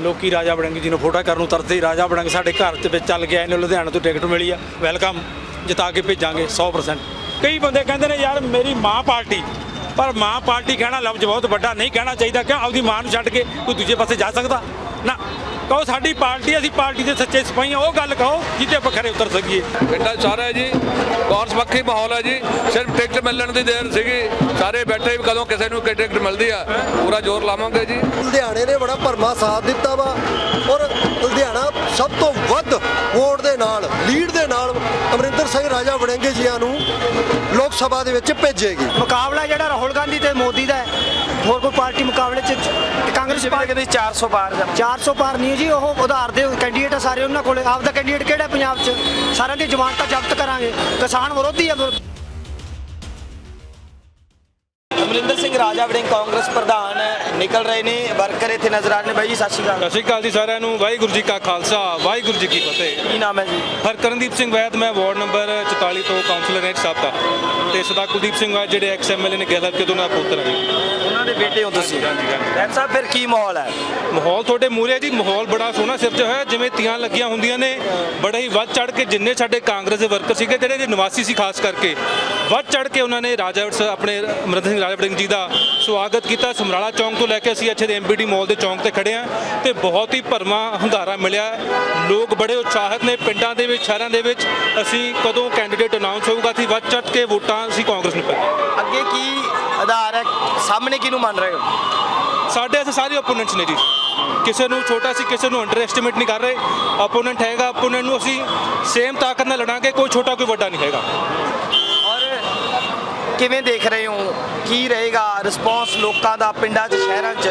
ਲੋਕੀ ਰਾਜਾ ਵੜਿੰਗ ਜੀ ਨੂੰ ਫੋਟੋ ਕਰਨ ਨੂੰ ਤਰਸਦੇ ਰਾਜਾ ਬੜਿੰਗ ਸਾਡੇ ਘਰ ਦੇ ਵਿੱਚ ਚੱਲ ਗਿਆ, ਇਹਨੇ ਲੁਧਿਆਣਾ ਤੋਂ ਟਿਕਟ ਮਿਲੀ ਆ। ਵੈਲਕਮ ਜਿਤਾ ਕੇ ਭੇਜਾਂਗੇ 100% ਕਈ ਬੰਦੇ ਕਹਿੰਦੇ ਨੇ, ਯਾਰ, ਮੇਰੀ ਮਾਂ ਪਾਰਟੀ। ਪਰ ਮਾਂ ਪਾਰਟੀ ਕਹਿਣਾ ਲਫ਼ਜ਼ ਬਹੁਤ ਵੱਡਾ, ਨਹੀਂ ਕਹਿਣਾ ਚਾਹੀਦਾ। ਕਿ ਆਪਦੀ ਮਾਂ ਨੂੰ ਛੱਡ ਕੇ ਕੋਈ ਦੂਜੇ ਪਾਸੇ ਜਾ ਸਕਦਾ? ਨਾ। ਕਹੋ ਸਾਡੀ ਪਾਰਟੀ ਅਸੀਂ ਪਾਰਟੀ ਦੇ ਸੱਚੇ ਸਿਪਾਹੀ ਹਾਂ ਉਹ ਗੱਲ ਕਹੋ ਜਿੱਤੇ ਆਪਾਂ ਖਰੇ ਉਤਰ ਸਕੀਏ। ਪਿੰਡਾਂ ਸਾਰਾ ਹੈ ਜੀ ਕੌਰਸ ਪੱਖੀ ਮਾਹੌਲ ਹੈ ਜੀ ਸਿਰਫ ਟਿਕਟ ਮਿਲਣ ਦੀ ਦੇਰ ਸੀਗੀ ਸਾਰੇ ਬੈਠੇ ਵੀ ਕਦੋਂ ਕਿਸੇ ਨੂੰ ਕਿ ਟਿਕਟ ਮਿਲਦੀ ਆ ਪੂਰਾ ਜ਼ੋਰ ਲਾਵਾਂਗੇ ਜੀ। ਲੁਧਿਆਣੇ ਨੇ ਬੜਾ ਭਰਮਾ ਸਾਥ ਦਿੱਤਾ ਵਾ। ਔਰ ਲੁਧਿਆਣਾ ਸਭ ਤੋਂ ਵੱਧ ਵੋਟ ਦੇ ਨਾਲ ਲੀਡ ਦੇ ਨਾਲ ਅਮਰਿੰਦਰ ਸਿੰਘ ਰਾਜਾ ਵੜਿੰਗੇ ਜੀਆਂ ਨੂੰ ਲੋਕ ਸਭਾ ਦੇ ਵਿੱਚ ਭੇਜੇਗੀ। ਮੁਕਾਬਲਾ ਜਿਹੜਾ ਰਾਹੁਲ ਗਾਂਧੀ ਤੇ ਮੋਦੀ ਦਾ ਹੈ ਹੋਰ ਕੋਈ ਪਾਰਟੀ ਮੁਕਾਬਲੇ ਚ ਕਾਂਗਰਸ ਪਾਰਟੀ ਕਹਿੰਦੇ 400 ਪਾਰ ਜਾਣਾ। 400 ਪਾਰ ਨਹੀਂ ਜੀ ਉਹ ਉਧਾਰ ਦੇ ਕੈਂਡੀਡੇਟ ਆ ਸਾਰੇ ਉਹਨਾਂ ਕੋਲੇ। ਆਪ ਦਾ ਕੈਂਡੀਡੇਟ ਕਿਹੜਾ ਪੰਜਾਬ 'ਚ? ਸਾਰਿਆਂ ਦੀ ਜ਼ਮਾਨਤਾਂ ਜ਼ਬਤ ਕਰਾਂਗੇ। ਕਿਸਾਨ ਵਿਰੋਧੀ ਆ ਅਮਰਿੰਦਰ ਸਿੰਘ ਰਾਜਾ ਵੜਿੰਗ ਕਾਂਗਰਸ ਪ੍ਰਧਾਨ ਨਿਕਲ ਰਹੇ ਨੇ ਵਰਕਰ ਇੱਥੇ ਨਜ਼ਰ ਆ ਰਹੇ ਨੇ ਬਾਈ ਜੀ ਸਤਿ ਸ਼੍ਰੀ ਅਕਾਲ। ਸਤਿ ਸ਼੍ਰੀ ਅਕਾਲ ਜੀ ਸਾਰਿਆਂ ਨੂੰ ਵਾਹਿਗੁਰੂ ਜੀ ਕਾ ਖਾਲਸਾ ਵਾਹਿਗੁਰੂ ਜੀ ਕੀ ਫਤਿਹ। ਕੀ ਨਾਮ ਹੈ ਜੀ? ਹਰਕਰਨਦੀਪ ਸਿੰਘ ਵੈਦ ਮੈਂ ਵਾਰਡ ਨੰਬਰ 44 ਤੋਂ ਕਾਉਂਸਲਰ ਨੇ ਸਾਬਕਾ ਤੇ ਸਦਾ ਕੁਲਦੀਪ ਸਿੰਘ ਵੈਦ ਜਿਹੜੇ ਐਕਸ ਐਮਐਲਏ ਨੇ ਗੈਲਰ ਕੇ ਦੋਨਾਂ ਪੁੱਤਰ ਨੇ ਉਹਨਾਂ ਦੇ ਬੇਟੇ ਹੋ ਤੁਸੀਂ? ਡਾਕਟਰ ਸਾਹਿਬ ਫਿਰ ਕੀ ਮਾਹੌਲ ਹੈ? ਮਾਹੌਲ ਤੁਹਾਡੇ ਮੂਰੇ ਜੀ ਮਾਹੌਲ ਬੜਾ ਸੋਹਣਾ ਸਿਰਜਿਆ ਹੋਇਆ ਜਿਵੇਂ ਤੀਆਂ ਲੱਗੀਆਂ ਹੁੰਦੀਆਂ ਨੇ ਬੜਾ ਹੀ ਵੱਧ ਚੜ ਕੇ ਜਿੰਨੇ ਸਾਡੇ ਕਾਂਗਰਸ ਦੇ ਵਰਕਰ ਸੀਗੇ ਜਿਹੜੇ ਨਿਵਾਸੀ ਸੀ ਖਾਸ ਕਰਕੇ। ਵੱਧ ਚੜ ਕੇ ਉਹਨਾਂ ਨੇ ਰਾਜਾ ਵੜਸ ਆਪਣੇ ਅਮਰਿੰਦਰ ਸਿੰਘ ਰਾਜਾ ਵੜਿੰਗ ਜੀ ਦਾ ਸਵਾਗਤ ਕੀਤਾ। ਸਮਰਾਲਾ ਚੌਂਕ ਤੋਂ ਲੈ ਕੇ ਅਸੀਂ ਇੱਥੇ ਦੇ ਐਮਬੀਡੀ ਮਾਲ ਦੇ ਚੌਂਕ ਤੇ ਖੜੇ ਆ ਤੇ ਬਹੁਤ ਹੀ ਭਰਮਾ ਹੰਗਾਰਾ ਮਿਲਿਆ। ਲੋਕ ਬੜੇ ਉਤਸ਼ਾਹਿਤ ਨੇ। ਪਿੰਡਾਂ ਦੇ ਵਿੱਚ ਸ਼ਹਿਰਾਂ ਦੇ ਵਿੱਚ ਅਸੀਂ ਕਦੋਂ ਕੈਂਡੀਡੇਟ ਅਨਾਉਂਸ ਹੋਊਗਾ? ਅਸੀਂ ਵੱਧ ਚੜ ਕੇ ਵੋਟਾਂ ਅਸੀਂ ਕਾਂਗਰਸ ਨੂੰ ਪਾਵਾਂਗੇ ਅੱਗੇ ਕੀ ਆਧਾਰ ਹੈ? ਸਾਹਮਣੇ ਕਿਹਨੂੰ ਮੰਨ ਰਹੇ ਹੋ? ਸਾਡੇ ਐਸੇ ਸਾਰੇ ਓਪੋਨੈਂਟਸ ਨੇ ਜੀ। ਕਿਸੇ ਨੂੰ ਛੋਟਾ ਸੀ ਕਿਸੇ ਨੂੰ ਅੰਡਰ ਐਸਟੀਮੇਟ ਨਹੀਂ ਕਰ ਰਹੇ। ਓਪੋਨੈਂਟ ਹੈਗਾ ਓਪੋਨੈਂਟ ਨੂੰ ਅਸੀਂ ਸੇਮ ਤਾਕਤ ਨਾਲ ਲੜਾਂਗੇ ਕੋਈ ਛੋਟਾ ਕੋਈ ਵੱਡਾ ਨਹੀਂ ਹੈਗਾ। ਕਿਵੇਂ ਦੇਖ ਰਹੇ ਹੋ? ਕੀ ਰਹੇਗਾ ਰਿਸਪੌਂਸ ਲੋਕਾਂ ਦਾ ਪਿੰਡਾਂ 'ਚ, ਸ਼ਹਿਰਾਂ 'ਚ?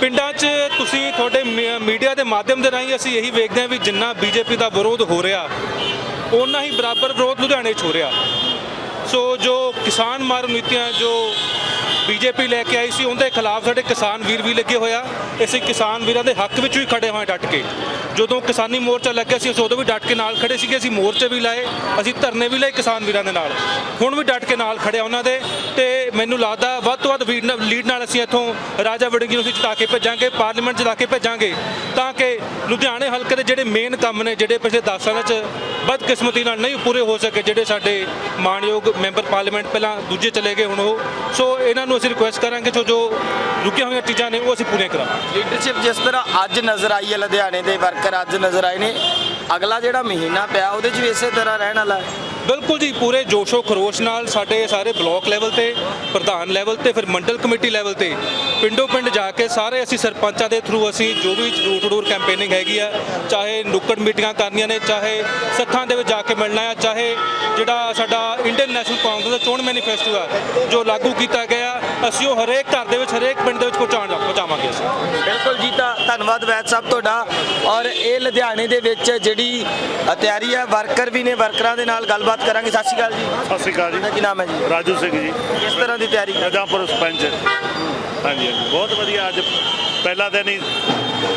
ਪਿੰਡਾਂ 'ਚ ਤੁਸੀਂ ਤੁਹਾਡੇ ਮੀ- ਮੀਡੀਆ ਦੇ ਮਾਧਿਅਮ ਦੇ ਰਾਹੀਂ ਅਸੀਂ ਇਹੀ ਵੇਖਦੇ ਹਾਂ ਵੀ ਜਿੰਨਾ ਬੀਜੇਪੀ ਦਾ ਵਿਰੋਧ ਹੋ ਰਿਹਾ ਉਨਾ ਹੀ ਬਰਾਬਰ ਵਿਰੋਧ ਲੁਧਿਆਣੇ 'ਚ ਹੋ ਰਿਹਾ। ਸੋ ਜੋ ਕਿਸਾਨ ਮਾਰ ਨੀਤੀਆਂ ਜੋ ਬੀਜੇਪੀ ਲੈ ਕੇ ਆਈ ਸੀ, ਉਹਦੇ ਖਿਲਾਫ ਸਾਡੇ ਕਿਸਾਨ ਵੀਰ ਵੀ ਲੱਗੇ ਹੋਇਆ। ਅਸੀਂ ਕਿਸਾਨ ਵੀਰਾਂ ਦੇ ਹੱਕ ਵਿੱਚ ਵੀ ਖੜੇ ਹੋਏ ਡਟ ਕੇ। ਜਦੋਂ ਕਿਸਾਨੀ ਮੋਰਚਾ ਲੱਗਿਆ ਸੀ, ਅਸੀਂ ਉਦੋਂ ਵੀ ਡਟ ਕੇ ਨਾਲ ਖੜੇ ਸੀਗੇ, ਅਸੀਂ ਮੋਰਚੇ ਵੀ ਲਾਏ, ਅਸੀਂ ਧਰਨੇ ਵੀ ਲਾਏ ਕਿਸਾਨ ਵੀਰਾਂ ਦੇ ਨਾਲ। ਹੁਣ ਵੀ ਡਟ ਕੇ ਨਾਲ ਖੜੇ ਉਹਨਾਂ ਦੇ। ਤੇ ਮੈਨੂੰ ਲੱਗਦਾ ਵੱਧ ਤੋਂ ਵੱਧ ਵੀਰ ਲੀਡ ਨਾਲ ਅਸੀਂ ਇੱਥੋਂ ਰਾਜਾ ਵੜਿੰਗੀ ਨੂੰ ਅਸੀਂ ਜਿਤਾ ਕੇ ਭੇਜਾਂਗੇ ਪਾਰਲੀਮੈਂਟ ਜਿਤਾ ਕੇ ਭੇਜਾਂਗੇ, ਤਾਂ ਕਿ ਲੁਧਿਆਣੇ ਹਲਕੇ ਦੇ ਜਿਹੜੇ ਮੇਨ ਕੰਮ ਨੇ, ਜਿਹੜੇ ਪਿਛਲੇ 10 ਸਾਲਾਂ 'ਚ ਬਦਕਿਸਮਤੀ ਨਾਲ ਨਹੀਂ ਪੂਰੇ ਹੋ ਸਕੇ, ਜਿਹੜੇ ਸਾਡੇ ਮਾਨਯੋਗ ਮੈਂਬਰ ਪਾਰਲੀਮੈਂਟ ਪਹਿਲਾਂ ਦੂਜੇ ਚਲੇ ਗਏ, ਹੁਣ ਉਹ। ਸੋ ਇਹਨਾਂ ਨੂੰ ਅਸੀਂ ਰਿਕੁਐਸਟ ਕਰਾਂਗੇ ਜੋ ਜੋ ਰੁਕੀਆਂ ਹੋਈਆਂ ਚੀਜ਼ਾਂ ਨੇ, ਉਹ ਅਸੀਂ ਪੂਰੀਆਂ ਕਰਾਂਗੇ। ਲੀਡਰਸ਼ਿਪ ਜਿਸ ਤਰ੍ਹਾਂ ਅੱਜ ਨਜ਼ਰ ਆਈ ਹੈ, ਲੁਧਿਆਣੇ ਦੇ ਵਰਕਰ ਅੱਜ ਨਜ਼ਰ ਆਏ ਨੇ। ਅਗਲਾ ਜਿਹੜਾ ਮਹੀਨਾ ਪਿਆ, ਉਹਦੇ 'ਚ ਵੀ ਇਸੇ ਤਰ੍ਹਾਂ ਰਹਿਣ ਵਾਲਾ ਹੈ। ਬਿਲਕੁਲ ਜੀ, ਪੂਰੇ ਜੋਸ਼ੋ ਖਰੋਸ਼ ਨਾਲ ਸਾਡੇ ਸਾਰੇ ਬਲਾਕ ਲੈਵਲ ਤੇ, ਪ੍ਰਧਾਨ ਲੈਵਲ ਤੇ, ਫਿਰ ਮੰਡਲ ਕਮੇਟੀ ਲੈਵਲ ਤੇ, ਪਿੰਡੋ ਪਿੰਡ ਜਾ ਕੇ ਸਾਰੇ ਅਸੀਂ ਸਰਪੰਚਾਂ ਦੇ ਥਰੂ ਅਸੀਂ ਜੋ ਵੀ ਡੋਰ ਟੂ ਡੋਰ ਕੈਂਪੇਨਿੰਗ ਹੈਗੀ ਆ, ਚਾਹੇ ਨੁੱਕੜ ਮੀਟਿੰਗਾਂ ਕਰਨੀਆਂ ਨੇ, ਚਾਹੇ ਸੱਥਾਂ ਦੇ ਵਿੱਚ ਜਾ ਕੇ ਮਿਲਣਾ ਆ, ਚਾਹੇ ਜਿਹੜਾ ਸਾਡਾ ਇੰਡੀਅਨ ਨੈਸ਼ਨਲ ਕਾਂਗਰਸ ਦਾ ਚੋਣ ਮੈਨੀਫੈਸਟੋ ਆ, ਜੋ ਲਾਗੂ ਕੀਤਾ ਗਿਆ, ਅਸੀਂ ਉਹ ਹਰੇਕ ਘਰ ਦੇ ਵਿੱਚ, ਹਰੇਕ ਪਿੰਡ ਦੇ ਵਿੱਚ ਪਹੁੰਚਾਉਣ ਪਹੁੰਚਾਵਾਂਗੇ ਅਸੀਂ। ਬਿਲਕੁਲ ਜੀ, ਤਾਂ ਧੰਨਵਾਦ ਵੈਦ ਸਾਹਿਬ ਤੁਹਾਡਾ। ਔਰ ਇਹ ਲੁਧਿਆਣੇ ਦੇ ਵਿੱਚ ਜਿਹੜੀ ਤਿਆਰੀ ਹੈ ਵਰਕਰ ਵੀ ਨੇ ਵਰਕਰਾਂ ਦੇ ਨਾਲ ਗੱਲਬਾਤ ਕਰਾਂਗੇ। ਸਤਿ ਸ਼੍ਰੀ ਅਕਾਲ ਜੀ। ਸਤਿ ਸ਼੍ਰੀ ਅਕਾਲ ਤੁਹਾਡਾ ਜੀ ਕੀ ਨਾਮ ਹੈ ਜੀ? ਰਾਜੂ ਸਿੰਘ ਜੀ। ਕਿਸ ਤਰ੍ਹਾਂ ਦੀ ਤਿਆਰੀ? ਰਜਾਪੁਰ ਸਰਪੰਚ। ਹਾਂਜੀ ਹਾਂਜੀ। ਬਹੁਤ ਵਧੀਆ। ਅੱਜ ਪਹਿਲਾ ਦਿਨ ਹੀ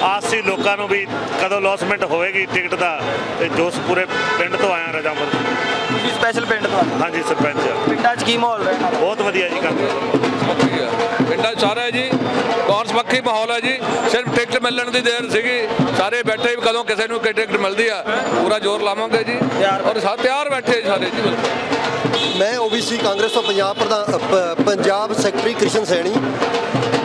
ਆਸ ਸੀ ਲੋਕਾਂ ਨੂੰ ਵੀ ਕਦੋਂ ਲੌਸਮੈਂਟ ਹੋਏਗੀ ਟਿਕਟ ਦਾ ਤੇ ਜੋਸ਼ ਪੂਰੇ ਪਿੰਡ ਤੋਂ ਆਇਆ ਰਜਾਪੁਰ। ਤੁਸੀਂ ਸਪੈਸ਼ਲ ਪਿੰਡ ਤੋਂ ਆਏ। ਹਾਂਜੀ ਸਰਪੰਚ। ਪਿੰਡਾਂ 'ਚ ਕੀ ਮਾਹੌਲ ਰਹਿਣਾ ਬਹੁਤ ਵਧੀਆ ਜੀ ਕੰਮ। ਪੱਖੀ ਆ ਪਿੰਡਾਂ ਸਾਰਾ ਹੈ ਜੀ। ਕੌਰਸ ਪੱਖੀ ਮਾਹੌਲ ਹੈ ਜੀ। ਸਿਰਫ ਟਿਕਟ ਮਿਲਣ ਦੀ ਦੇਰ ਸੀਗੀ। ਸਾਰੇ ਬੈਠੇ ਵੀ ਕਦੋਂ ਕਿਸੇ ਨੂੰ ਟਿਕਟ ਮਿਲਦੀ ਆ। ਪੂਰਾ ਜ਼ੋਰ ਲਾਵਾਂਗੇ ਜੀ। ਔਰ ਸਾ, ਤਿਆਰ ਬੈਠੇ ਸਾਰੇ ਜੀ ਮੈਂ ਓਬੀਸੀ ਕਾਂਗਰਸ ਤੋਂ ਪੰਜਾਬ ਪ੍ਰਧਾਨ ਪੰਜਾਬ ਸੈਕਟਰੀ ਕ੍ਰਿਸ਼ਨ ਸੈਣੀ।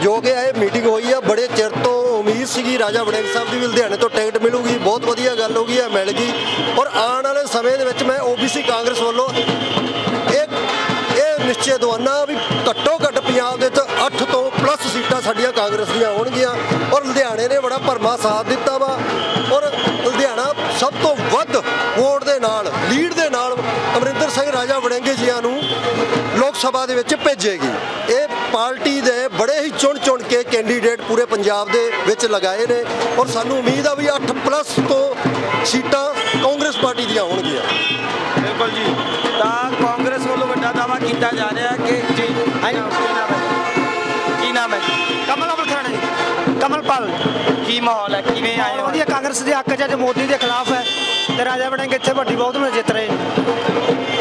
ਜੋ ਕਿ ਇਹ ਮੀਟਿੰਗ ਹੋਈ ਆ, ਬੜੇ ਚਿਰ ਤੋਂ ਉਮੀਦ ਸੀਗੀ ਰਾਜਾ ਵੜਿੰਗ ਸਾਹਿਬ ਦੀ ਵੀ ਲੁਧਿਆਣੇ ਤੋਂ ਟਿਕਟ ਮਿਲੂਗੀ। ਬਹੁਤ ਵਧੀਆ ਗੱਲ ਹੋ ਗਈ ਆ ਮਿਲ ਗਈ। ਔਰ ਆਉਣ ਵਾਲੇ ਸਮੇਂ ਦੇ ਵਿੱਚ ਮੈਂ ਓਬੀਸੀ ਕਾਂਗਰਸ ਵੱਲੋਂ ਨਿਸ਼ਚੈ ਦਵਾਨਾ ਵੀ ਘੱਟੋ ਘੱਟ ਪੰਜਾਬ ਦੇ ਵਿੱਚ 8 ਤੋਂ ਪਲੱਸ ਸੀਟਾਂ ਸਾਡੀਆਂ ਕਾਂਗਰਸ ਦੀਆਂ ਹੋਣਗੀਆਂ। ਔਰ ਲੁਧਿਆਣੇ ਨੇ ਬੜਾ ਭਰਮਾ ਸਾਥ ਦਿੱਤਾ ਵਾ। ਔਰ ਲੁਧਿਆਣਾ ਸਭ ਤੋਂ ਵੱਧ ਵੋਟ ਦੇ ਨਾਲ ਲੀਡ ਦੇ ਨਾਲ ਅਮਰਿੰਦਰ ਸਿੰਘ ਰਾਜਾ ਵੜਿੰਗੇ ਜੀਆਂ ਨੂੰ ਲੋਕ ਸਭਾ ਦੇ ਵਿੱਚ ਭੇਜੇਗੀ। ਇਹ ਪਾਰਟੀ ਦੇ ਬੜੇ ਹੀ ਚੁਣ ਚੁਣ ਕੇ ਕੈਂਡੀਡੇਟ ਪੂਰੇ ਪੰਜਾਬ ਦੇ ਵਿੱਚ ਲਗਾਏ ਨੇ। ਔਰ ਸਾਨੂੰ ਉਮੀਦ ਆ ਵੀ 8 ਪਲੱਸ ਤੋਂ ਸੀਟਾਂ ਕਾਂਗਰਸ ਪਾਰਟੀ ਦੀਆਂ ਹੋਣਗੀਆਂ। ਬਿਲਕੁਲ ਜੀ। ਕੀਤਾ ਜਾ ਰਿਹਾ ਕਿ ਜੀ ਕੀ ਨਾਮ ਹੈ? ਕੀ ਨਾਮ ਹੈ? ਕਮਲ ਅਮਲ ਖਰਾਣਾ ਜੀ ਕਮਲਪਾਲ ਕੀ ਮਾਹੌਲ ਹੈ? ਕਿਵੇਂ ਆਏ ਹੋ? ਵਧੀਆ ਕਾਂਗਰਸ ਦੇ ਹੱਕ 'ਚ ਅੱਜ ਮੋਦੀ ਦੇ ਖਿਲਾਫ ਹੈ। ਤੇ ਰਾਜਾ ਵੜਿੰਗ ਇੱਥੇ ਵੱਡੀ ਬਹੁਤ ਨੂੰ ਜਿੱਤ ਰਹੇ।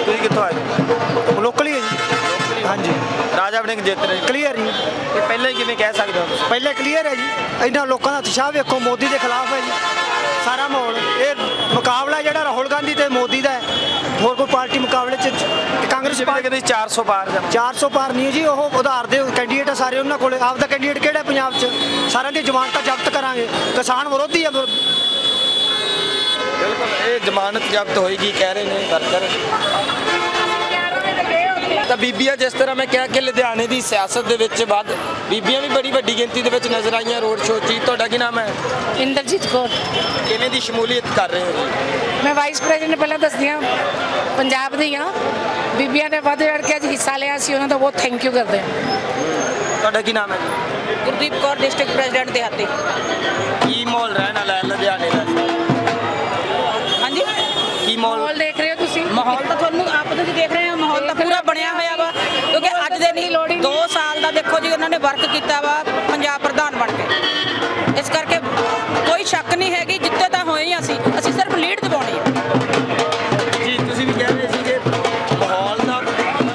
ਤੁਸੀਂ ਕਿੱਥੋਂ ਆਏ ਹੋ? ਲੋਕਲੀ ਹੈ ਜੀ। ਹਾਂਜੀ। ਰਾਜਾ ਵੜਿੰਗ ਜਿੱਤ ਰਹੇ। ਕਲੀਅਰ ਜੀ ਇਹ ਪਹਿਲਾਂ ਹੀ ਕਿਵੇਂ ਕਹਿ ਸਕਦੇ ਹੋ? ਪਹਿਲੇ ਕਲੀਅਰ ਹੈ ਜੀ। ਇਹਨਾਂ ਲੋਕਾਂ ਦਾ ਉਤਸ਼ਾਹ ਵੇਖੋ ਮੋਦੀ ਦੇ ਖਿਲਾਫ ਹੈ ਜੀ। ਸਾਰਾ ਮਾਹੌਲ। ਇਹ ਮੁਕਾਬਲਾ ਜਿਹੜਾ ਰਾਹੁਲ ਗਾਂਧੀ ਤੇ ਮੋਦੀ ਦਾ ਹੈ। ਹੋਰ ਕੋਈ ਪਾਰਟੀ ਮੁਕਾਬਲੇ 'ਚ ਕਾਂਗਰਸ ਪਾਰਟੀ ਕਹਿੰਦੇ 400 ਪਾਰ ਜਾਂ 400 ਪਾਰ ਨਹੀਂ ਜੀ ਉਹ ਉਧਾਰ ਦੇ ਕੈਂਡੀਡੇਟ ਆ ਸਾਰੇ ਉਹਨਾਂ ਕੋਲੇ। ਆਪਦਾ ਕੈਂਡੀਡੇਟ ਕਿਹੜਾ ਹੈ ਪੰਜਾਬ 'ਚ? ਸਾਰਿਆਂ ਦੀ ਜ਼ਮਾਨਤਾਂ ਜ਼ਬਤ ਕਰਾਂਗੇ। ਕਿਸਾਨ ਵਿਰੋਧੀ ਆ ਬਿਲਕੁਲ ਇਹ ਜ਼ਮਾਨਤ ਜ਼ਬਤ ਹੋਏਗੀ ਕਹਿ ਰਹੇ ਨੇ ਵਰਕਰ। ਤਾਂ ਬੀਬੀਆਂ ਜਿਸ ਤਰ੍ਹਾਂ ਮੈਂ ਕਿਹਾ ਕਿ ਲੁਧਿਆਣੇ ਦੀ ਸਿਆਸਤ ਦੇ ਵਿੱਚ ਵੱਧ ਬੀਬੀਆਂ ਵੀ ਬੜੀ ਵੱਡੀ ਗਿਣਤੀ ਦੇ ਵਿੱਚ ਨਜ਼ਰ ਆਈਆਂ ਰੋਡ ਸ਼ੋਅ 'ਚ। ਤੁਹਾਡਾ ਕੀ ਨਾਮ ਹੈ? ਇੰਦਰਜੀਤ ਕੌਰ। ਕਿਵੇਂ ਦੀ ਸ਼ਮੂਲੀਅਤ ਕਰ ਰਹੇ ਹੋ ਜੀ? ਮੈਂ ਵਾਈਸ ਪ੍ਰੈਜ਼ੀਡੈਂਟ ਪਹਿਲਾਂ ਦੱਸਦੀ ਹਾਂ ਪੰਜਾਬ ਦੀ ਹਾਂ। ਬੀਬੀਆਂ ਨੇ ਵੱਧ ਚੜ ਕੇ ਅੱਜ ਹਿੱਸਾ ਲਿਆ ਸੀ ਉਹਨਾਂ ਦਾ ਬਹੁਤ ਥੈਂਕ ਯੂ ਕਰਦੇ ਹਾਂ। ਤੁਹਾਡਾ ਕੀ ਨਾਮ ਹੈ ਜੀ? ਗੁਰਦੀਪ ਕੌਰ ਡਿਸਟ੍ਰਿਕਟ ਪ੍ਰੈਜ਼ੀਡੈਂਟ ਦੇ ਹੱਥੇ ਕੀ ਮਾਹੌਲ ਰਹਿਣ ਵਾਲਾ ਲੁਧਿਆਣੇ ਦਾ? ਹਾਂਜੀ। ਕੀ ਮਾਹੌਲ? ਮਾਹੌਲ ਦੇਖ ਰਹੇ ਹੋ ਤੁਸੀਂ? ਮਾਹੌਲ ਤਾਂ ਤੁਹਾਨੂੰ ਨਹੀਂ। 2 ਸਾਲ ਦਾ ਦੇਖੋ ਜੀ ਉਹਨਾਂ ਨੇ ਵਰਕ ਕੀਤਾ ਵਾ ਪੰਜਾਬ ਪ੍ਰਧਾਨ ਬਣ ਕੇ। ਇਸ ਕਰਕੇ ਕੋਈ ਸ਼ੱਕ ਨਹੀਂ ਹੈਗੀ ਜਿੱਤੇ ਤਾਂ ਹੋਏ ਹੀ ਅਸੀਂ। ਅਸੀਂ ਸਿਰਫ ਲੀਡ ਦਿਵਾਉਣੀ ਹੈ ਜੀ ਤੁਸੀਂ ਵੀ ਕਹਿ ਰਹੇ ਸੀ ਕਿ ਮਾਹੌਲ ਦਾ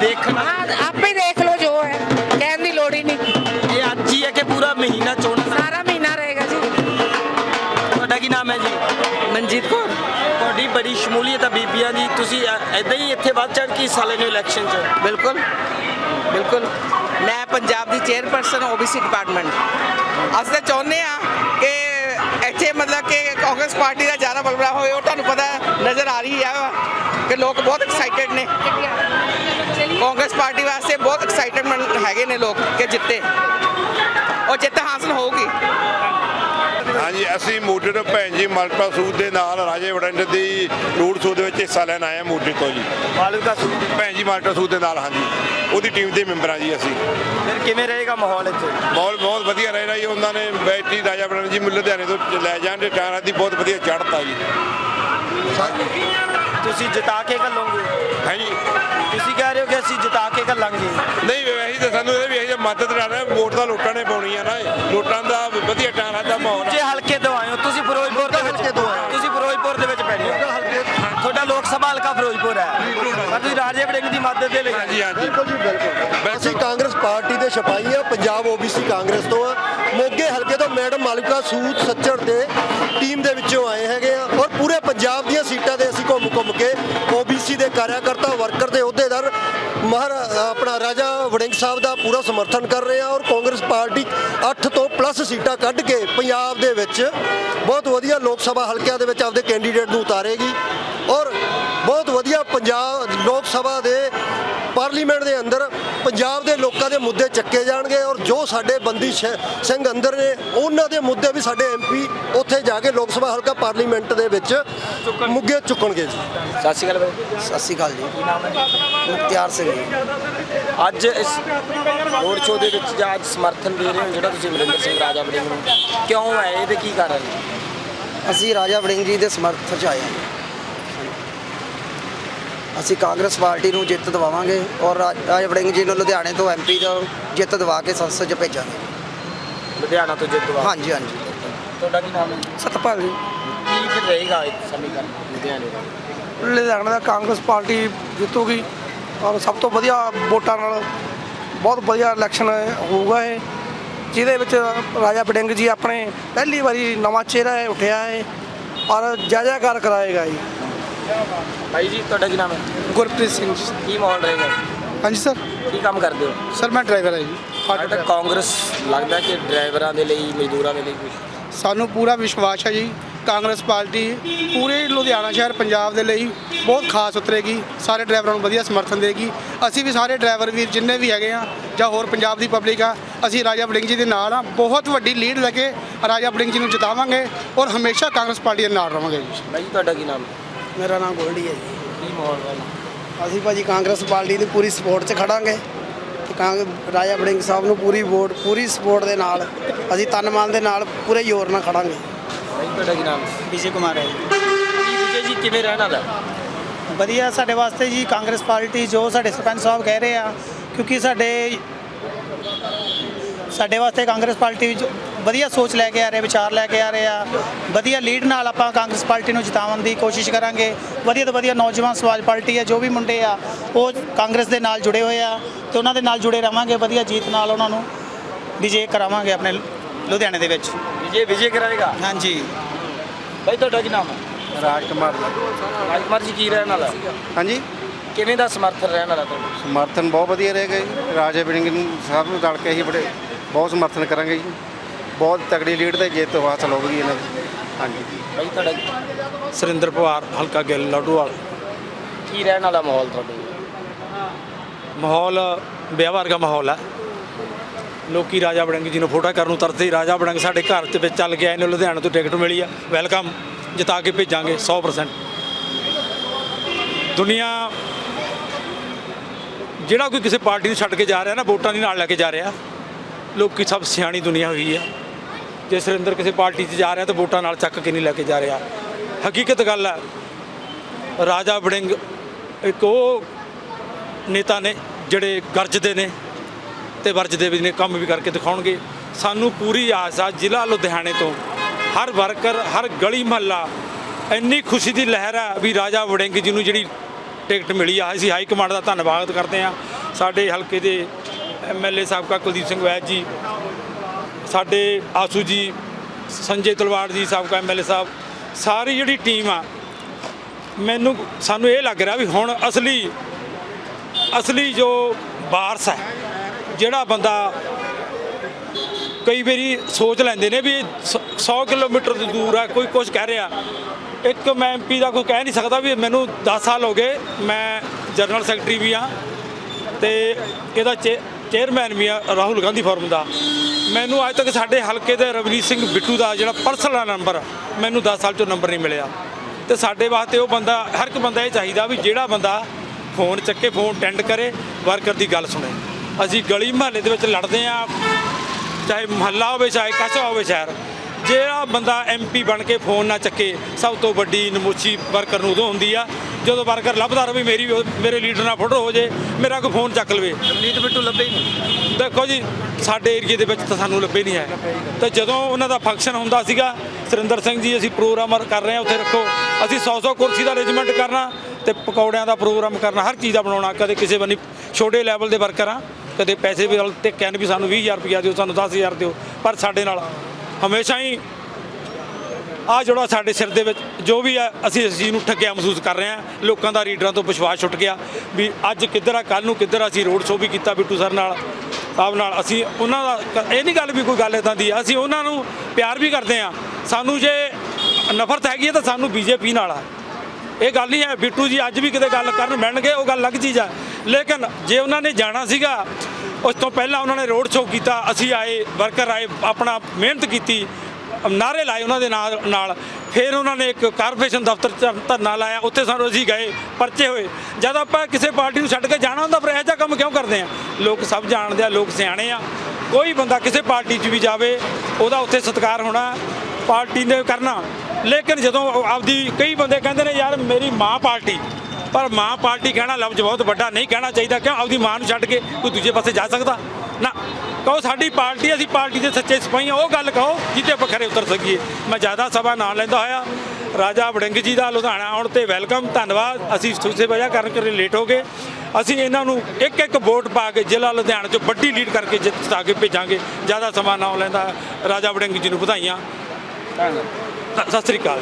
ਦੇਖਣਾ ਆਪੇ ਹੀ ਦੇਖ ਲਓ ਜੋ ਹੈ ਕਹਿਣ ਦੀ ਲੋੜ ਹੀ ਨਹੀਂ। ਇਹ ਅੱਜ ਹੀ ਹੈ ਕਿ ਪੂਰਾ ਮਹੀਨਾ ਚੋਣਾਂ ਸਾਰਾ ਮਹੀਨਾ ਰਹੇਗਾ ਜੀ। ਤੁਹਾਡਾ ਕੀ ਨਾਮ ਹੈ ਜੀ? ਮਨਜੀਤ ਕੌਰ। ਤੁਹਾਡੀ ਬੜੀ ਸ਼ਮੂਲੀਅਤ ਹੈ ਬੀਬੀਆਂ ਦੀ। ਤੁਸੀਂ ਐਦਾਂ ਹੀ ਇੱਥੇ ਵੱਧ ਚੜ ਕੇ ਹਿੱਸਾ ਲੈਣੇ ਇਲੈਕਸ਼ਨ 'ਚ ਬਿਲਕੁਲ ਬਿਲਕੁਲ। ਪੰਜਾਬ ਦੀ ਚੇਅਰਪਰਸਨ ਓਬੀਸੀ ਡਿਪਾਰਟਮੈਂਟ ਅਸੀਂ ਤਾਂ ਚਾਹੁੰਦੇ ਆ ਕਿ ਇੱਥੇ ਮਤਲਬ ਕਿ ਕਾਂਗਰਸ ਪਾਰਟੀ ਦਾ ਜ਼ਿਆਦਾ ਬਲਬਲਾ ਹੋਏ ਉਹ ਤੁਹਾਨੂੰ ਪਤਾ ਨਜ਼ਰ ਆ ਰਹੀ ਆ ਕਿ ਲੋਕ ਬਹੁਤ ਐਕਸਾਈਟਿਡ ਨੇ। ਕਾਂਗਰਸ ਪਾਰਟੀ ਵਾਸਤੇ ਬਹੁਤ ਐਕਸਾਈਟਮੈਂਟ ਹੈਗੇ ਨੇ ਲੋਕ ਕਿ ਜਿੱਤੇ। ਉਹ ਜਿੱਤ ਹਾਸਲ ਹੋਊਗੀ। ਹਾਂਜੀ ਅਸੀਂ ਮੋਢੇ ਤੋਂ ਭੈਣ ਜੀ ਮਲਕਾ ਸੂਦ ਦੇ ਨਾਲ ਰਾਜੇ ਵੜਿੰਗ ਦੀ ਰੋਡ ਸ਼ੋਅ ਦੇ ਵਿੱਚ ਹਿੱਸਾ ਲੈਣ ਆਏ ਹਾਂ ਮੋਢੇ ਤੋਂ ਜੀ। ਮਾਲੂਕਾ ਸੂ ਭੈਣ ਜੀ ਮਲਕਾ ਸੂਦ ਦੇ ਨਾਲ ਹਾਂਜੀ। ਉਹਦੀ ਟੀਮ ਦੇ ਮੈਂਬਰ ਆ ਜੀ ਅਸੀਂ। ਫਿਰ ਕਿਵੇਂ ਰਹੇਗਾ ਮਾਹੌਲ ਇੱਥੇ? ਬਹੁਤ ਬਹੁਤ ਵਧੀਆ ਰਹਿਣਾ ਜੀ ਉਹਨਾਂ ਨੇ ਬੈਟਰੀ ਰਾਜਾ ਵੜਿੰਗ ਜੀ ਲੁਧਿਆਣੇ ਤੋਂ ਲੈ ਜਾਣ ਦੇ ਟਾਇਰਾਂ ਦੀ ਬਹੁਤ ਵਧੀਆ ਚੜ੍ਹਤਾ ਜੀ। ਤੁਸੀਂ ਜਿਤਾ ਕੇ ਘੱਲੋਗੇ? ਹਾਂਜੀ। ਤੁਸੀਂ ਕਹਿ ਰਹੇ ਹੋ ਕਿ ਅਸੀਂ ਜਿਤਾ ਕੇ ਘੱਲਾਂਗੇ। ਨਹੀਂ ਵੈਸੇ ਤਾਂ ਸਾਨੂੰ ਇਹ ਵੀ ਇਹ ਮਦਦ ਰਹਿਣਾ ਵੋਟ ਤਾਂ ਲੋਕਾਂ ਨੇ ਪਾਉਣੀ ਆ ਨਾ ਲੋਕਾਂ ਦਾ ਵਧੀਆ ਟਾਇਰਾਂ ਦਾ ਮਾਹੌਲ ਤੁਹਾਡਾ ਲੋਕ ਸਭਾ ਹਲਕਾ ਫਿਰੋਜ਼ਪੁਰ ਹੈ। ਪਰ ਤੁਸੀਂ ਰਾਜੇ ਵੜਿੰਗ ਦੀ ਮਦਦ ਦੇ ਲਈ। ਹਾਂਜੀ ਹਾਂਜੀ। ਬਿਲਕੁਲ ਜੀ ਬਿਲਕੁਲ। ਅਸੀਂ ਕਾਂਗਰਸ ਪਾਰਟੀ ਦੇ ਸਿਪਾਹੀ ਆ ਪੰਜਾਬ ਓਬੀਸੀ ਕਾਂਗਰਸ ਤੋਂ ਆ ਮੋਗੇ ਹਲਕੇ ਤੋਂ ਮੈਡਮ ਮਾਲਿਕਾ ਸੂਦ ਸੱਚੜ ਦੇ ਟੀਮ ਦੇ ਵਿੱਚੋਂ ਆਏ ਹੈਗੇ ਆ। ਔਰ ਪੂਰੇ ਪੰਜਾਬ ਦੀਆਂ ਸੀਟਾਂ ਤੇ ਅਸੀਂ ਘੁੰਮ ਘੁੰਮ ਕੇ ਓਬੀਸੀ ਦੇ ਕਾਰਿਆਕਰਤਾ ਵਰਕਰ ਤੇ ਅਹੁਦੇਦਾਰ ਮਹਾਰਾ ਆਪਣਾ ਰਾਜਾ ਸਾਹਿਬ ਦਾ ਪੂਰਾ ਸਮਰਥਨ ਕਰ ਰਹੇ ਆ ਔਰ ਕਾਂਗਰਸ ਪਾਰਟੀ 8 ਤੋਂ ਪਲੱਸ ਸੀਟਾਂ ਕੱਢ ਕੇ ਪੰਜਾਬ ਦੇ ਵਿੱਚ ਬਹੁਤ ਵਧੀਆ ਲੋਕ ਸਭਾ ਹਲਕਿਆਂ ਦੇ ਵਿੱਚ ਆਪਦੇ ਕੈਂਡੀਡੇਟ ਨੂੰ ਉਤਾਰੇਗੀ ਔਰ ਬਹੁਤ ਵਧੀਆ ਪੰਜਾਬ ਲੋਕ ਸਭਾ ਦੇ ਪਾਰਲੀਮੈਂਟ ਦੇ ਅੰਦਰ ਪੰਜਾਬ ਦੇ ਲੋਕਾਂ ਦੇ ਮੁੱਦੇ ਚੱਕੇ ਜਾਣਗੇ ਔਰ ਜੋ ਸਾਡੇ ਬੰਦੀ ਸਿੰਘ ਅੰਦਰ ਨੇ ਉਹਨਾਂ ਦੇ ਮੁੱਦੇ ਵੀ ਸਾਡੇ ਐਮਪੀ ਉੱਥੇ ਜਾ ਕੇ ਲੋਕ ਸਭਾ ਹਲਕਾ ਪਾਰਲੀਮੈਂਟ ਦੇ ਵਿੱਚ ਮੁੱਗੇ ਚੁੱਕਣਗੇ ਜੀ। ਸਤਿ ਸ਼੍ਰੀ ਅਕਾਲ ਬਾਈ। ਸਤਿ ਸ਼੍ਰੀ ਅਕਾਲ ਜੀ। ਮੁਖਤਿਆਰ ਸਿੰਘ ਅੱਜ ਇਸ ਰੋਡ ਸ਼ੋਅ ਦੇ ਵਿੱਚ ਜਾਂ ਅੱਜ ਸਮਰਥਨ ਦੇ ਰਹੇ ਹੋ ਜਿਹੜਾ ਤੁਸੀਂ ਅਮਰਿੰਦਰ ਸਿੰਘ ਰਾਜਾ ਵੜਿੰਗ ਨੂੰ? ਕਿਉਂ ਹੈ ਇਹਦੇ ਕੀ ਕਾਰਨ ਅਸੀਂ ਰਾਜਾ ਵੜਿੰਗ ਜੀ ਦੇ ਸਮਰਥਨ ਚ ਆਏ ਹਾਂ। ਅਸੀਂ ਕਾਂਗਰਸ ਪਾਰਟੀ ਨੂੰ ਜਿੱਤ ਦਿਵਾਵਾਂਗੇ ਔਰ ਰਾ- ਰਾਜਾ ਵੜਿੰਗ ਜੀ ਨੂੰ ਲੁਧਿਆਣੇ ਤੋਂ ਐਮਪੀ ਦਾ ਜਿੱਤ ਦਿਵਾ ਕੇ ਸੰਸਦ 'ਚ ਭੇਜਾਂਗੇ। ਲੁਧਿਆਣਾ ਤੋਂ ਜਿੱਤਵਾ ਹਾਂਜੀ ਹਾਂਜੀ। ਤੁਹਾਡਾ ਕੀ ਨਾਮ ਹੈ ਸਤਪਾਲ ਜੀ। ਕੀ ਫਿਰ ਰਹੇਗਾ ਇਸ ਸਮੀਕਰਨ ਲੁਧਿਆਣੇ ਦਾ? ਲੁਧਿਆਣਾ ਦਾ ਕਾਂਗਰਸ ਪਾਰਟੀ ਜਿੱਤੂਗੀ ਔਰ ਸਭ ਤੋਂ ਵਧੀਆ ਵੋਟਾਂ ਨਾਲ ਬਹੁਤ ਵਧੀਆ ਇਲੈਕਸ਼ਨ ਹੋਊਗਾ ਇਹ। ਜਿਹਦੇ ਵਿੱਚ ਰਾਜਾ ਵੜਿੰਗ ਜੀ ਆਪਣੇ ਪਹਿਲੀ ਵਾਰੀ ਨਵਾਂ ਚਿਹਰਾ ਹੈ ਉੱਠਿਆ ਹੈ ਔਰ ਜੈ ਜੈਕਾਰ ਕਰਾਏਗਾ ਜੀ। ਭਾਈ ਜੀ ਤੁਹਾਡਾ ਕੀ ਨਾਮ ਹੈ? ਗੁਰਪ੍ਰੀਤ ਸਿੰਘ ਕੀ ਮਾਹੌਲ ਰਹੇਗਾ? ਹਾਂਜੀ ਸਰ। ਕੀ ਕੰਮ ਕਰਦੇ ਹੋ? ਸਰ ਮੈਂ ਡਰਾਈਵਰ ਹਾਂ ਜੀ। ਸਾਡਾ ਕਾਂਗਰਸ ਲੱਗਦਾ ਕਿ ਡਰਾਈਵਰਾਂ ਦੇ ਲਈ ਮਜ਼ਦੂਰਾਂ ਦੇ ਲਈ ਕੁਝ ਸਾਨੂੰ ਪੂਰਾ ਵਿਸ਼ਵਾਸ ਹੈ ਜੀ। ਕਾਂਗਰਸ ਪਾਰਟੀ ਪੂਰੇ ਲੁਧਿਆਣਾ ਸ਼ਹਿਰ ਪੰਜਾਬ ਦੇ ਲਈ ਬਹੁਤ ਖਾਸ ਉਤਰੇਗੀ ਸਾਰੇ ਡਰਾਈਵਰਾਂ ਨੂੰ ਵਧੀਆ ਸਮਰਥਨ ਦੇਗੀ। ਅਸੀਂ ਵੀ ਸਾਰੇ ਡਰਾਈਵਰ ਵੀਰ ਜਿੰਨੇ ਵੀ ਹੈਗੇ ਆ ਜਾਂ ਹੋਰ ਪੰਜਾਬ ਦੀ ਪਬਲਿਕ ਆ ਅਸੀਂ ਰਾਜਾ ਵੜਿੰਗ ਜੀ ਦੇ ਨਾਲ ਆ। ਬਹੁਤ ਵੱਡੀ ਲੀਡ ਲੈ ਕੇ ਰਾਜਾ ਵੜਿੰਗ ਜੀ ਨੂੰ ਜਿਤਾਵਾਂਗੇ ਔਰ ਹਮੇਸ਼ਾ ਕਾਂਗਰਸ ਪਾਰਟੀ ਦੇ ਨਾਲ ਰਵਾਂਗੇ ਜੀ। ਭਾਈ ਜੀ ਤੁਹਾਡਾ ਕੀ ਨਾਮ? ਹੈ ਮੇਰਾ ਨਾਮ ਗੋਲਡੀ ਹੈ ਜੀ। ਕੀ ਮਾਹੌਲ ਹੈ? ਅਸੀਂ ਭਾਜੀ ਕਾਂਗਰਸ ਪਾਰਟੀ ਦੀ ਪੂਰੀ ਸਪੋਰਟ 'ਚ ਖੜਾਂਗੇ। ਤੇ ਕਾਂਗ ਰਾਜਾ ਵੜਿੰਗ ਸਾਹਿਬ ਨੂੰ ਪੂਰੀ ਵੋਟ ਪੂਰੀ ਸਪੋਰਟ ਦੇ ਨਾਲ ਅਸੀਂ ਤਨ ਮਨ ਦੇ ਨਾਲ ਪੂਰੇ ਜ਼ੋਰ ਨਾਲ ਖੜਾਂਗੇ। ਭਾਈ ਤੁਹਾਡਾ ਕੀ ਨਾਮ? ਹੈ ਵਿਜੇ ਕੁਮਾਰ ਹੈ ਜੀ। ਕੀ ਵਿਜੇ ਜੀ ਕਿਵੇਂ ਰਹਿਣਾ ਦਾ ਵਧੀਆ ਸਾਡੇ ਵਾਸਤੇ ਜੀ ਕਾਂਗਰਸ ਪਾਰਟੀ ਜੋ ਸਾਡੇ ਸਰਪੰਚ ਸਾਹਿਬ ਕਹਿ ਰਹੇ ਆ ਕਿਉਂਕਿ ਸਾਡੇ ਸਾਡੇ ਵਾਸਤੇ ਕਾਂਗਰਸ ਪਾਰਟੀ ਵਿੱਚ ਵਧੀਆ ਸੋਚ ਲੈ ਕੇ ਆ ਰਹੇ ਵਿਚਾਰ ਲੈ ਕੇ ਆ ਰਹੇ ਆ। ਵਧੀਆ ਲੀਡ ਨਾਲ ਆਪਾਂ ਕਾਂਗਰਸ ਪਾਰਟੀ ਨੂੰ ਜਿਤਾਉਣ ਦੀ ਕੋਸ਼ਿਸ਼ ਕਰਾਂਗੇ। ਵਧੀਆ ਤੋਂ ਵਧੀਆ ਨੌਜਵਾਨ ਸਮਾਜ ਪਾਰਟੀ ਹੈ ਜੋ ਵੀ ਮੁੰਡੇ ਆ ਉਹ ਕਾਂਗਰਸ ਦੇ ਨਾਲ ਜੁੜੇ ਹੋਏ ਆ ਤੇ ਉਹਨਾਂ ਦੇ ਨਾਲ ਜੁੜੇ ਰਵਾਂਗੇ ਵਧੀਆ ਜੀਤ ਨਾਲ ਉਹਨਾਂ ਨੂੰ ਵਿਜੇ ਕਰਾਵਾਂਗੇ ਆਪਣੇ ਲੁਧਿਆਣੇ ਦੇ ਵਿੱਚ। ਵਿਜੇ ਵਿਜੇ ਕਰਾਏਗਾ? ਹਾਂਜੀ। ਬਾਈ ਤੁਹਾਡਾ ਕੀ ਨਾਮ ਹੈ? ਰਾਜ ਕੁਮਾਰ ਰਾਜਕੁਮਾਰ ਜੀ ਕੀ ਰਹਿਣ ਵਾਲਾ? ਹਾਂਜੀ। ਕਿਵੇਂ ਦਾ ਸਮਰਥਨ ਰਹਿਣ ਵਾਲਾ ਤੁਹਾਡਾ? ਸਮਰਥਨ ਬਹੁਤ ਵਧੀਆ ਰਹੇਗਾ ਜੀ। ਰਾਜੇ ਬਿੰਗ ਸਭ ਨੂੰ ਰਲ ਕੇ ਅਸੀਂ ਬੜੇ ਬਹੁਤ ਸਮਰਥਨ ਕਰਾਂਗੇ ਜੀ। ਬਹੁਤ ਤਗੜੀ ਲੀਡ ਤੇ ਜਿੱਤ ਹਾਸਲ ਹੋਵੇਗੀ ਇਹਨਾਂ ਦੀ। ਹਾਂਜੀ। ਬਾਈ ਤੁਹਾਡਾ ਸੁਰਿੰਦਰ ਪਵਾਰ ਹਲਕਾ ਗਿੱਲ ਲਾਡੂਵਾਲ। ਕੀ ਰਹਿਣ ਵਾਲਾ ਮਾਹੌਲ ਤੁਹਾਡੇ? ਮਾਹੌਲ ਵਿਆਹ ਵਰਗਾ ਮਾਹੌਲ ਹੈ। ਲੋਕੀ ਰਾਜਾ ਵੜਿੰਗ ਜੀ ਨੂੰ ਫੋਟੋ ਕਰਨ ਨੂੰ ਤਰਸਦੇ ਰਾਜਾ ਵੜਿੰਗ ਸਾਡੇ ਘਰ ਦੇ ਵਿੱਚ ਚੱਲ ਗਿਆ, ਇਹਨੂੰ ਲੁਧਿਆਣੇ ਤੋਂ ਟਿਕਟ ਮਿਲੀ ਆ। ਵੈਲਕਮ, ਜਿਤਾ ਕੇ ਭੇਜਾਂਗੇ 100% ਦੁਨੀਆ, ਜਿਹੜਾ ਕੋਈ ਕਿਸੇ ਪਾਰਟੀ ਨੂੰ ਛੱਡ ਕੇ ਜਾ ਰਿਹਾ ਨਾ, ਵੋਟਾਂ ਦੀ ਨਾਲ ਲੈ ਕੇ ਜਾ ਰਿਹਾ, ਲੋਕੀ ਸਭ ਸਿਆਣੀ ਦੁਨੀਆ ਹੋਈ ਆ। ਜੇ ਸੁਰਿੰਦਰ ਕਿਸੇ ਪਾਰਟੀ 'ਚ ਜਾ ਰਿਹਾ ਤਾਂ ਵੋਟਾਂ ਨਾਲ ਚੱਕ ਕੇ ਨਹੀਂ ਲੈ ਕੇ ਜਾ ਰਿਹਾ। ਹਕੀਕਤ ਗੱਲ ਹੈ ਰਾਜਾ ਵੜਿੰਗ ਇੱਕ ਉਹ ਨੇਤਾ ਨੇ ਜਿਹੜੇ ਗਰਜਦੇ ਨੇ। ਤੇ ਵਰਜਦੇ ਵੀ ਨੇ ਕੰਮ ਵੀ ਕਰਕੇ ਦਿਖਾਉਣਗੇ। ਸਾਨੂੰ ਪੂਰੀ ਆਸ ਆ ਜ਼ਿਲ੍ਹਾ ਲੁਧਿਆਣੇ ਤੋਂ। ਹਰ ਵਰਕਰ, ਹਰ ਗਲੀ ਮਹੱਲਾ ਇੰਨੀ ਖੁਸ਼ੀ ਦੀ ਲਹਿਰ ਆ ਵੀ ਰਾਜਾ ਵੜਿੰਗ ਜੀ ਨੂੰ ਜਿਹੜੀ ਟਿਕਟ ਮਿਲੀ ਆ। ਅਸੀਂ ਹਾਈ ਕਮਾਂਡ ਦਾ ਧੰਨਵਾਦ ਕਰਦੇ ਆ ਸਾਡੇ ਹਲਕੇ ਦੇ ਐਮਐਲਏ ਸਾਬਕਾ ਕੁਲਦੀਪ ਸਿੰਘ ਵੈਦ ਜੀ, ਸਾਡੇ ਆਸੂ ਜੀ, ਸੰਜੇ ਤਲਵਾੜ ਜੀ ਸਾਬਕਾ ਐਮਐਲਏ ਸਾਹਿਬ, ਸਾਰੀ ਜਿਹੜੀ ਟੀਮ ਆ, ਮੈਨੂੰ, ਸਾਨੂੰ ਇਹ ਲੱਗ ਰਿਹਾ ਵੀ ਹੁਣ ਅਸਲੀ ਅਸਲੀ ਜੋ ਵਾਰਸ ਹੈ ਜਿਹੜਾ ਬੰਦਾ ਕਈ ਵਾਰੀ ਸੋਚ ਲੈਂਦੇ ਨੇ ਵੀ 100 ਕਿਲੋਮੀਟਰ ਤੋਂ ਦੂਰ ਹੈ ਕੋਈ ਕੁਝ ਕਹਿ ਰਿਹਾ। ਇੱਕ ਮੈਂ ਐਮਪੀ ਦਾ ਕੋਈ ਕਹਿ ਨਹੀਂ ਸਕਦਾ ਵੀ ਮੈਨੂੰ 10 ਸਾਲ ਹੋ ਗਏ ਮੈਂ ਜਨਰਲ ਸੈਕਟਰੀ ਵੀ ਆ ਤੇ ਇਹਦਾ ਚੇ- ਚੇਅਰਮੈਨ ਵੀ ਆ, ਰਾਹੁਲ ਗਾਂਧੀ ਫੋਰਮ ਦਾ। ਮੈਨੂੰ ਅੱਜ ਤੱਕ ਸਾਡੇ ਹਲਕੇ ਦੇ ਰਵਨੀਤ ਸਿੰਘ ਬਿੱਟੂ ਦਾ ਜਿਹੜਾ ਪਰਸਨਲ ਨੰਬਰ ਮੈਨੂੰ 10 ਸਾਲ ਚੋਂ ਨੰਬਰ ਨਹੀਂ ਮਿਲਿਆ। ਤੇ ਸਾਡੇ ਵਾਸਤੇ ਉਹ ਬੰਦਾ, ਹਰ ਇੱਕ ਬੰਦਾ ਇਹ ਚਾਹੀਦਾ ਵੀ ਜਿਹੜਾ ਬੰਦਾ ਫੋਨ ਚੱਕੇ, ਫੋਨ ਅਟੈਂਡ ਕਰੇ ਵਰਕਰ ਦੀ ਗੱਲ ਸੁਣੇ। ਅਸੀਂ ਗਲੀ ਮਹੱਲੇ ਦੇ ਵਿੱਚ ਲੜਦੇ ਆ ਚਾਹੇ ਮਹੱਲਾ ਹੋਵੇ ਚਾਹੇ ਕਸਬਾ ਹੋਵੇ ਸ਼ਹਿਰ। ਜਿਹੜਾ ਬੰਦਾ ਐਮਪੀ ਬਣ ਕੇ ਫੋਨ ਨਾ ਚੱਕੇ ਸਭ ਤੋਂ ਵੱਡੀ ਨਮੋਚੀ ਵਰਕਰ ਨੂੰ ਉਦੋਂ ਹੁੰਦੀ ਆ ਜਦੋਂ ਵਰਕਰ ਲੱਭਦਾ ਰਵੇ ਮੇਰੀ ਮੇਰੇ ਲੀਡਰ ਨਾਲ ਫੋਟੋ ਹੋ ਜੇ ਮੇਰਾ ਕੋਈ ਫੋਨ ਚੱਕ ਲਵੇ। ਨੀਤ ਬਿੱਟੂ ਲੱਭੇ ਨਹੀਂ। ਦੇਖੋ ਜੀ ਸਾਡੇ ਏਰੀਏ ਦੇ ਵਿੱਚ ਤਾਂ ਸਾਨੂੰ ਲੱਭੇ ਨਹੀਂ ਹੈ ਤੇ ਜਦੋਂ ਉਹਨਾਂ ਦਾ ਫੰਕਸ਼ਨ ਹੁੰਦਾ ਸੀਗਾ ਸੁਰਿੰਦਰ ਸਿੰਘ ਜੀ ਅਸੀਂ ਪ੍ਰੋਗਰਾਮ ਕਰ ਰਹੇ ਹਾਂ ਉੱਥੇ ਰੱਖੋ। ਅਸੀਂ 100-100 ਕੁਰਸੀ ਦਾ ਅਰੇਂਜਮੈਂਟ ਕਰਨਾ ਤੇ ਪਕੌੜਿਆਂ ਦਾ ਪ੍ਰੋਗਰਾਮ ਕਰਨਾ ਹਰ ਚੀਜ਼ ਦਾ ਬਣਾਉਣਾ ਕਦੇ ਕਿਸੇ ਬੰਨੀ ਛੋਟੇ ਲੈਵਲ ਦੇ ਵਰਕਰ ਆ ਕਦੇ ਪੈਸੇ ਵੀ ਵੱਲ ਤੇ ਕਹਿਣ ਵੀ ਸਾਨੂੰ 20000 ਰੁਪਇਆ ਦਿਓ, ਸਾਨੂੰ 10000 ਦਿਓ, ਪਰ ਸਾਡੇ ਨਾਲ ਹਮੇਸ਼ਾ ਹੀ ਆ ਜਿਹੜਾ ਸਾਡੇ ਸਿਰ ਦੇ ਵਿੱਚ, ਜੋ ਵੀ ਹੈ, ਅਸੀਂ ਇਸ ਚੀਜ਼ ਨੂੰ ਠੱਗਿਆ ਮਹਿਸੂਸ ਕਰ ਰਹੇ ਹਾਂ। ਲੋਕਾਂ ਦਾ ਰੀਡਰਾਂ ਤੋਂ ਵਿਸ਼ਵਾਸ ਛੁੱਟ ਗਿਆ ਵੀ ਅੱਜ ਕਿੱਧਰ ਆ ਕੱਲ ਨੂੰ ਕਿੱਧਰ ਅਸੀਂ ਰੋਡ ਸ਼ੋਅ ਵੀ ਕੀਤਾ ਬਿੱਟੂ ਸਰ ਨਾਲ, ਸਾਹਿਬ ਨਾਲ। ਅਸੀਂ ਉਹਨਾਂ ਦਾ ਇਹ ਨਹੀਂ ਗੱਲ ਵੀ ਕੋਈ ਗੱਲ ਇਦਾਂ ਦੀ ਆ, ਅਸੀਂ ਉਹਨਾਂ ਨੂੰ ਪਿਆਰ ਵੀ ਕਰਦੇ ਆ ਸਾਨੂੰ ਜੇ ਨਫ਼ਰਤ ਹੈਗੀ ਹੈ ਤਾਂ ਸਾਨੂੰ ਬੀਜੇਪੀ ਨਾਲ ਆ। ਇਹ ਗੱਲ ਨਹੀਂ ਹੈ, ਬਿੱਟੂ ਜੀ ਅੱਜ ਵੀ ਕਿਤੇ ਗੱਲ ਕਰਨ ਮਿਲਣਗੇ, ਉਹ ਗੱਲ ਅਲੱਗ ਚੀਜ਼ ਆ। ਲੇਕਿਨ ਜੇ ਉਹਨਾਂ ਨੇ ਜਾਣਾ ਸੀਗਾ, ਉਸ ਤੋਂ ਪਹਿਲਾਂ ਉਹਨਾਂ ਨੇ ਰੋਡ ਸ਼ੋਅ ਕੀਤਾ, ਅਸੀਂ ਆਏ, ਵਰਕਰ ਆਏ, ਆਪਣਾ ਮਿਹਨਤ ਕੀਤੀ ਨਾਰੇ ਲਾਏ ਉਹਨਾਂ ਦੇ ਨਾਲ ਨਾਲ। ਫਿਰ ਉਹਨਾਂ ਨੇ ਇੱਕ ਕਾਰਪੋਰੇਸ਼ਨ ਦਫ਼ਤਰ 'ਚ ਧਰਨਾ ਲਾਇਆ, ਉੱਥੇ ਸਾਨੂੰ ਅਸੀਂ ਗਏ, ਪਰਚੇ ਹੋਏ। ਜਦ ਆਪਾਂ ਕਿਸੇ ਪਾਰਟੀ ਨੂੰ ਛੱਡ ਕੇ ਜਾਣਾ ਹੁੰਦਾ, ਫਿਰ ਇਹੋ ਜਿਹਾ ਕੰਮ ਕਿਉਂ ਕਰਦੇ ਆ? ਲੋਕ ਸਭ ਜਾਣਦੇ ਆ, ਲੋਕ ਸਿਆਣੇ ਆ। ਕੋਈ ਬੰਦਾ ਕਿਸੇ ਪਾਰਟੀ 'ਚ ਵੀ ਜਾਵੇ, ਉਹਦਾ ਉੱਥੇ ਸਤਿਕਾਰ ਹੋਣਾ, ਪਾਰਟੀ ਨੇ ਕਰਨਾ। ਲੇਕਿਨ ਜਦੋਂ ਆਪਦੀ ਕਈ ਬੰਦੇ ਕਹਿੰਦੇ ਨੇ, ਯਾਰ, ਮੇਰੀ ਮਾਂ ਪਾਰਟੀ। ਪਰ ਮਾਂ ਪਾਰਟੀ ਕਹਿਣਾ ਲਫ਼ਜ਼ ਬਹੁਤ ਵੱਡਾ ਨਹੀਂ ਕਹਿਣਾ ਚਾਹੀਦਾ ਕਿਉਂ? ਆਪਦੀ ਮਾਂ ਨੂੰ ਛੱਡ ਕੇ ਕੋਈ ਦੂਜੇ ਪਾਸੇ ਜਾ ਸਕਦਾ? ਨਾ ਕਹੋ ਸਾਡੀ ਪਾਰਟੀ ਅਸੀਂ ਪਾਰਟੀ ਦੇ ਸੱਚੇ ਸਿਪਾਹੀ ਹਾਂ ਉਹ ਗੱਲ ਕਹੋ ਜਿੱਤੇ ਆਪਾਂ ਖਰੇ ਉਤਰ ਸਕੀਏ। ਮੈਂ ਜ਼ਿਆਦਾ ਸਭਾ ਨਾ ਲੈਂਦਾ ਹੋਇਆ। ਰਾਜਾ ਵੜਿੰਗ ਜੀ ਦਾ ਲੁਧਿਆਣਾ ਆਉਣ ਤੇ ਵੈਲਕਮ ਧੰਨਵਾਦ। ਅਸੀਂ ਸੁਸੇ ਵਜ੍ਹਾ ਕਰਨ ਕਰਕੇ ਲੇਟ ਹੋ ਗਏ। ਅਸੀਂ ਇਹਨਾਂ ਨੂੰ ਇੱਕ ਇੱਕ ਵੋਟ ਪਾ ਕੇ ਜ਼ਿਲ੍ਹਾ ਲੁਧਿਆਣਾ ਚੋਂ ਵੱਡੀ ਲੀਡ ਕਰਕੇ ਜਿੱਤਾ ਕੇ ਭੇਜਾਂਗੇ। ਜ਼ਿਆਦਾ ਸਮਾਂ ਨਾ ਲੈਂਦਾ ਰਾਜਾ ਵੜਿੰਗ ਜੀ ਨੂੰ ਵਧਾਈਆਂ। ਸਤਿ ਸ੍ਰੀ ਅਕਾਲ।